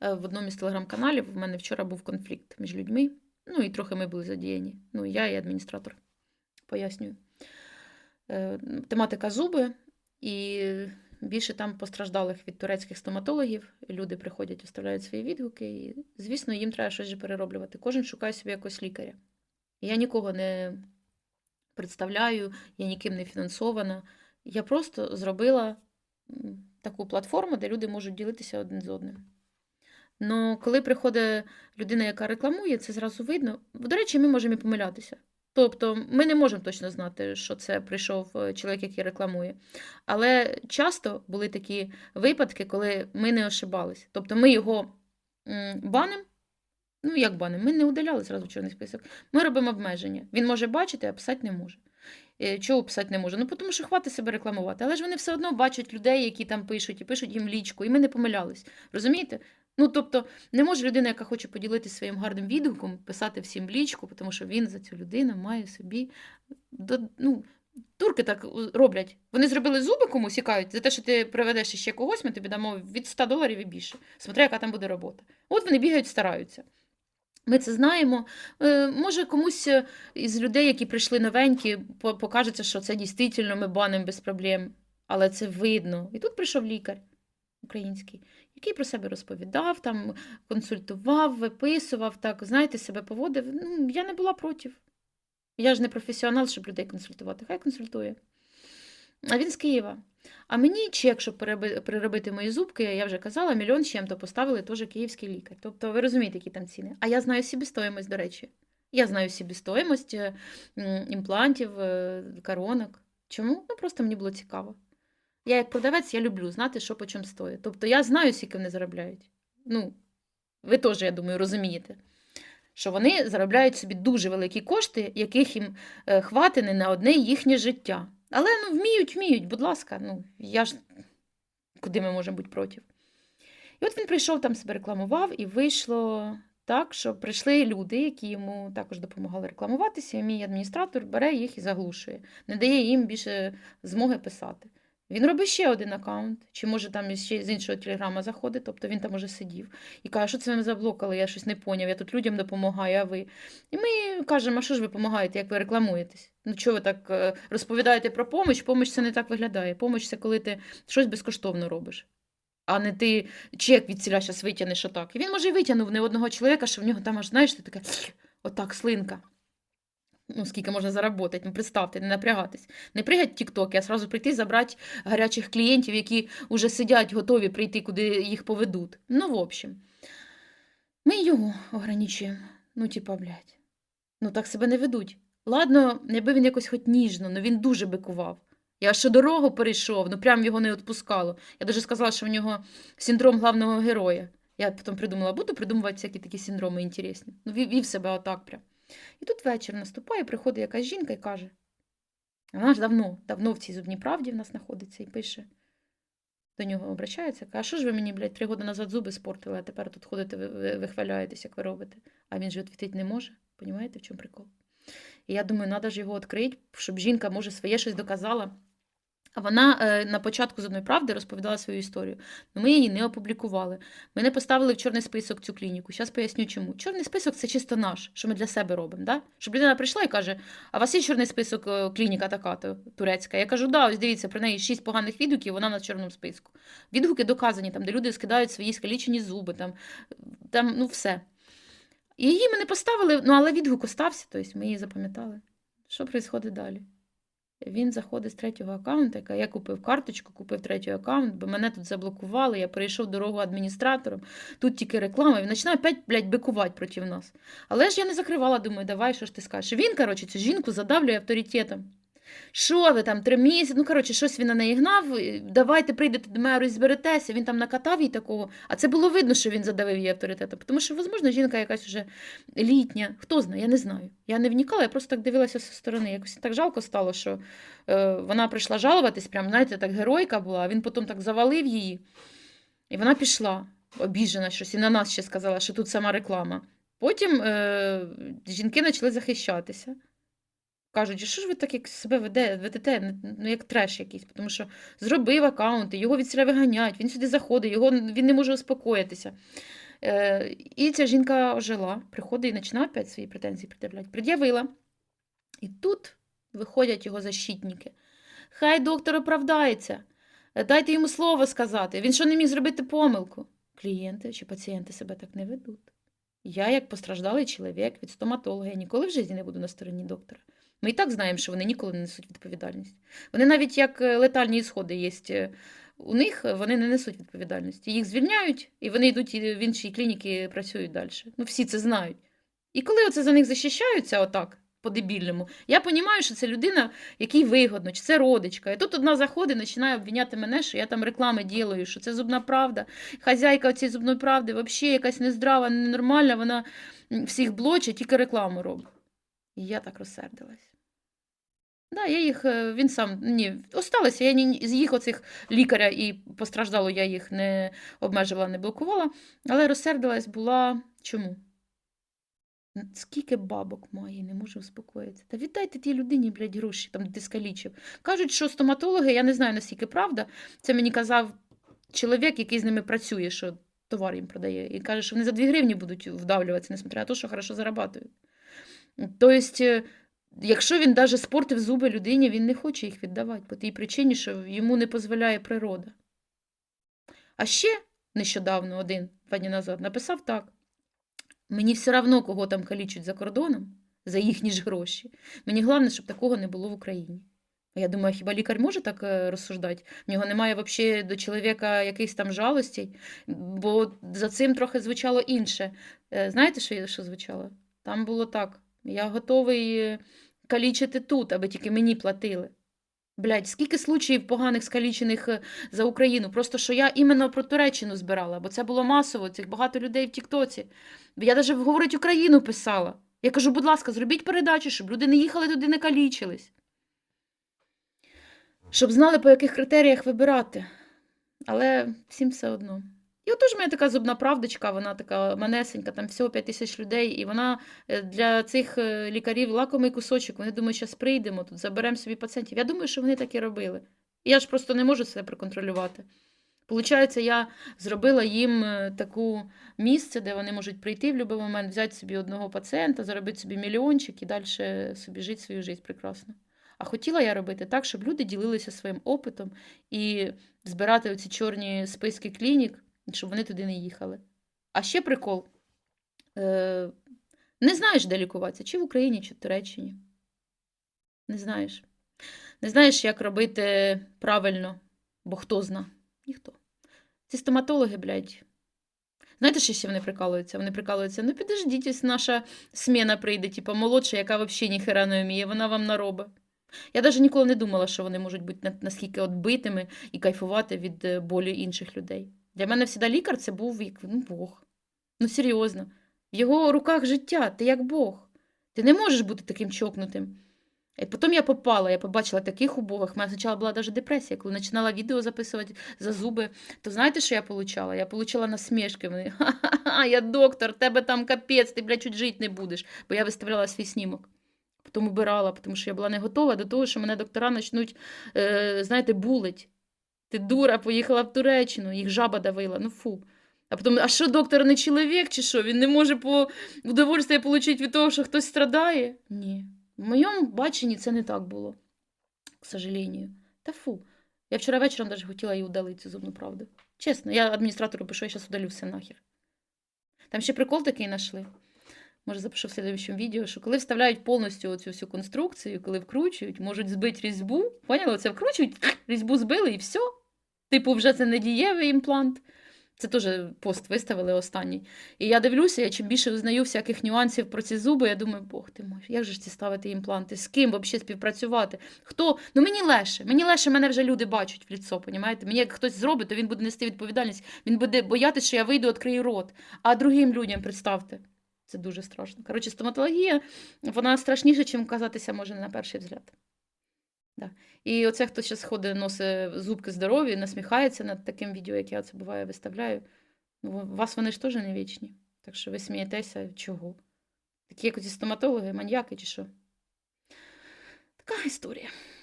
е, в одному із телеграм-каналів. У мене вчора був конфлікт між людьми. Ну і трохи ми були задіяні. Ну, я і адміністратор. Пояснюю. Е, Тематика зуби, і більше там постраждалих від турецьких стоматологів. Люди приходять, оставляють свої відгуки, і, звісно, їм треба щось перероблювати. Кожен шукає собі якось лікаря. Я нікого не представляю, я ніким не фінансована. Я просто зробила таку платформу, де люди можуть ділитися один з одним. Ну, коли приходить людина, яка рекламує, це зразу видно. До речі, ми можемо і помилятися. Тобто, ми не можемо точно знати, що це прийшов е, чоловік, який рекламує. Але часто були такі випадки, коли ми не ошибались. Тобто, ми його банимо, ну як банимо, ми не удаляли зразу чорний список. Ми робимо обмеження. Він може бачити, а писати не може. Е, Чого писати не може? Ну, тому що хватить себе рекламувати. Але ж вони все одно бачать людей, які там пишуть, і пишуть їм лічку, і ми не помилялись. Розумієте? Ну, тобто, не може людина, яка хоче поділитися своїм гарним відгуком, писати всім лічку, тому що він за цю людину має собі. Ну, турки так роблять. Вони зробили зуби комусь і кажуть, за те, що ти приведеш ще когось, ми тобі дамо від 100 доларів і більше. Смотря, яка там буде робота. От вони бігають, стараються. Ми це знаємо. Е, Може, комусь е, із людей, які прийшли новенькі, по- покажеться, що це дійсно ми банимо без проблем, але це видно. І тут прийшов лікар український, який про себе розповідав, там консультував, виписував, так, знаєте, себе поводив. Ну, я не була проти. Я ж не професіонал, щоб людей консультувати. Хай консультує. А він з Києва. А мені чек, щоб переробити мої зубки, я вже казала, мільйон з чим-то поставили теж київський лікар. Тобто ви розумієте, які там ціни. А я знаю собі до речі. Я знаю собі імплантів, е, коронок. Чому? Ну просто мені було цікаво. Я як продавець, я люблю знати, що по чому стоїть. Тобто я знаю, скільки вони заробляють. Ну, ви теж, я думаю, розумієте, що вони заробляють собі дуже великі кошти, яких їм е, хватить не на одне їхнє життя. Але ну, вміють, вміють, будь ласка, ну, я ж куди ми можемо бути проти. І от він прийшов там себе рекламував, і вийшло так, що прийшли люди, які йому також допомагали рекламуватися. І мій адміністратор бере їх і заглушує, не дає їм більше змоги писати. Він робить ще один аккаунт, чи може там ще з іншого телеграма заходить, тобто він там уже сидів і каже, що це ви заблокали, я щось не поняв, я тут людям допомагаю, а ви. І ми кажемо, а що ж ви допомагаєте, як ви рекламуєтесь? Ну чого ви так е, розповідаєте про помощь? Помощь це не так виглядає. Помощь це коли ти щось безкоштовно робиш. А не ти чек від ціля витягнеш отак. І він може і витягнув не одного чоловіка, що в нього там аж, знаєш, ти така отак слинка. Ну, скільки можна заработати, ну представте, не напрягатись. Не пригать тіктоки, а сразу прийти забрати гарячих клієнтів, які вже сидять, готові прийти, куди їх поведуть. Ну, в общем, ми його ограничуємо. Ну, типа, блядь. Ну, так себе не ведуть. Ладно, якби він якось хоч ніжно, ну він дуже бикував. Я ще дорогу перейшов, ну прям його не відпускало. Я даже сказала, що в нього синдром главного героя. Я потім придумала, буду придумувати всякі такі синдроми інтересні. Ну, вів себе отак прям. І тут вечір наступає, приходить якась жінка і каже: вона ж давно, давно в цій зубній правді в нас знаходиться і пише. До нього обращається, каже, а що ж ви мені, блядь, три роки назад зуби спортили, а тепер тут ходите, ви, ви, вихваляєтесь, як ви робите. А він же відвітити не може. Понімаєте, в чому прикол? І я думаю, треба ж його відкрити, щоб жінка, може, своє щось доказала. А вона е, на початку з одної правди розповідала свою історію. але ми її не опублікували. Ми не поставили в чорний список цю клініку. Зараз поясню чому. Чорний список це чисто наш, що ми для себе робимо. Да? Щоб людина прийшла і каже: А у вас є чорний список е, клініка така турецька? Я кажу, да, ось дивіться, про неї шість поганих відгуків, вона на чорному списку. Відгуки доказані, там, де люди скидають свої скалічені зуби, там, там ну все. І її ми не поставили, ну але відгук остався, тобто ми її запам'ятали. Що відбувається далі? Він заходить з третього аккаунта, яка я купив карточку, купив третій аккаунт, бо мене тут заблокували, я перейшов дорогу адміністратором, тут тільки реклама, він починає опять, блядь, бикувати проти нас. Але ж я не закривала, думаю, давай, що ж ти скажеш. Він, коротше, цю жінку задавлює авторитетом. Що ви там, три місяці? Ну, коротше, щось він на неї гнав. Давайте прийдете до мене розберетеся. Він там накатав їй такого. А це було видно, що він задавив її авторитетом. Тому що, можливо, жінка якась вже літня. Хто знає, я не знаю. Я не вникала, я просто так дивилася зі сторони. Якось так жалко стало, що е, вона прийшла жалуватись, прям, знаєте, так геройка була, а він потім так завалив її. І вона пішла, обіжена щось, і на нас ще сказала, що тут сама реклама. Потім е, жінки почали захищатися. Кажуть, що ж ви так як себе ведете, ну як треш якийсь, тому що зробив аккаунти, його від себе виганять, він сюди заходить, його, він не може успокоїтися. Е, і ця жінка ожила, приходить і починає опять свої претензії пред'являти. Пред'явила. І тут виходять його защитники. Хай доктор оправдається. Дайте йому слово сказати. Він що не міг зробити помилку? Клієнти чи пацієнти себе так не ведуть. Я, як постраждалий чоловік від стоматолога, я ніколи в житті не буду на стороні доктора. Ми і так знаємо, що вони ніколи не несуть відповідальність. Вони навіть як е, летальні ісходи є е, у них, е, вони не несуть відповідальності. Їх звільняють, і вони йдуть в інші клініки працюють далі. Ну, всі це знають. І коли оце за них захищаються отак, по-дебільному, я розумію, що це людина, якій вигодно, чи це родичка. І тут одна заходить і починає обвиняти мене, що я там реклами ділаю, що це зубна правда. Хазяйка цієї зубної правди взагалі якась нездрава, ненормальна, вона всіх блочить, тільки рекламу робить. І я так розсердилась. Да, я їх, е, він сам, ні, осталося, я ні, з їх оцих лікаря і постраждало, я їх не обмежувала, не блокувала, але розсердилась була чому? Скільки бабок має, не можу успокоїтися. Та віддайте тій людині, блядь, гроші, там, де. Кажуть, що стоматологи, я не знаю, наскільки правда, це мені казав чоловік, який з ними працює, що товар їм продає, і каже, що вони за 2 гривні будуть вдавлюватися, несмотря на те, що хорошо зарабатують. Тобто, якщо він навіть спортив зуби людині, він не хоче їх віддавати по тій причині, що йому не дозволяє природа. А ще нещодавно, один, два дні назад, написав так: мені все одно, кого там калічуть за кордоном, за їхні ж гроші. Мені головне, щоб такого не було в Україні. Я думаю, хіба лікар може так е, розсуждати? В нього немає взагалі до чоловіка якихось там жалостей, бо за цим трохи звучало інше. Е, Знаєте, що, що звучало? Там було так: я готовий калічити тут, аби тільки мені платили. Блядь, скільки случаїв поганих скалічених е, за Україну. Просто що я іменно про Туреччину збирала, бо це було масово, цих багато людей в Тіктоці. Я навіть «Говорить Україну писала. Я кажу, будь ласка, зробіть передачу, щоб люди не їхали туди, не калічились. Щоб знали, по яких критеріях вибирати. Але всім все одно. І отож мене така зубна правдочка, вона така манесенька, там всього 5 тисяч людей, і вона е, для цих е, лікарів лакомий кусочок. Вони думають, зараз прийдемо, тут заберемо собі пацієнтів. Я думаю, що вони так і робили. Я ж просто не можу це проконтролювати. Получається, я зробила їм е, таку місце, де вони можуть прийти в будь-який момент, взяти собі одного пацієнта, заробити собі мільйончик і далі собі жити свою життя прекрасно. А хотіла я робити так, щоб люди ділилися своїм опитом і збирати оці чорні списки клінік, щоб вони туди не їхали. А ще прикол. Е, не знаєш, де лікуватися, чи в Україні, чи в Туреччині. Не знаєш. Не знаєш, як робити правильно, бо хто зна? Ніхто. Ці стоматологи, блядь. Знаєте, що ще вони прикалуються? Вони прикалуються, ну підождіть, ось наша сміна прийде, типу, молодша, яка взагалі ніхера не вміє, вона вам наробить. Я навіть ніколи не думала, що вони можуть бути наскільки отбитими і кайфувати від е, болі інших людей. Для мене завжди лікар це був як ну, Бог. Ну, серйозно. В його руках життя, ти як Бог. Ти не можеш бути таким чокнутим. І потім я попала, я побачила таких убогих. У мене спочатку була навіть депресія, коли починала відео записувати за зуби. То знаєте, що я отримала? Я отримала насмішки. Вони, ха-ха-ха, я доктор, тебе там капець, ти, блядь, чуть жити не будеш. Бо я виставляла свій снімок. Потім убирала, тому що я була не готова до того, що мене доктора почнуть, е, знаєте, булить. Ти дура, поїхала в Туреччину, їх жаба давила, ну фу. А потім, а що доктор не чоловік чи що? Він не може по удовольствие отримати від того, що хтось страдає? Ні. В моєму баченні це не так було, к сожалению. Та фу. Я вчора вечором навіть хотіла її удалити, цю зубну правду. Чесно, я адміністратору пишу, я зараз удалю все нахер. Там ще прикол такий знайшли. Може, запишу в слідуючому відео, що коли вставляють повністю цю всю конструкцію, коли вкручують, можуть збити різьбу. Поняли? Це вкручують, різьбу збили і все. Типу, вже це не дієвий імплант. Це теж пост виставили останній. І я дивлюся, я чим більше узнаю всяких нюансів про ці зуби, я думаю, Бог ти мой, як же ж ці ставити імпланти? З ким взагалі співпрацювати? Хто? Ну мені легше. Мені легше, мене вже люди бачать в ліцо, понімаєте? Мені як хтось зробить, то він буде нести відповідальність. Він буде боятися, що я вийду, відкрию рот. А другим людям представте. Це дуже страшно. Коротше, стоматологія, вона страшніша, ніж казатися може на перший взгляд. Да. І оце, хто зараз ходить, носить зубки здорові, насміхається над таким відео, як я це буває виставляю. Ну, вас вони ж теж не вічні. Так що ви смієтеся, чого? Такі, як оці стоматологи, маньяки чи що? Така історія.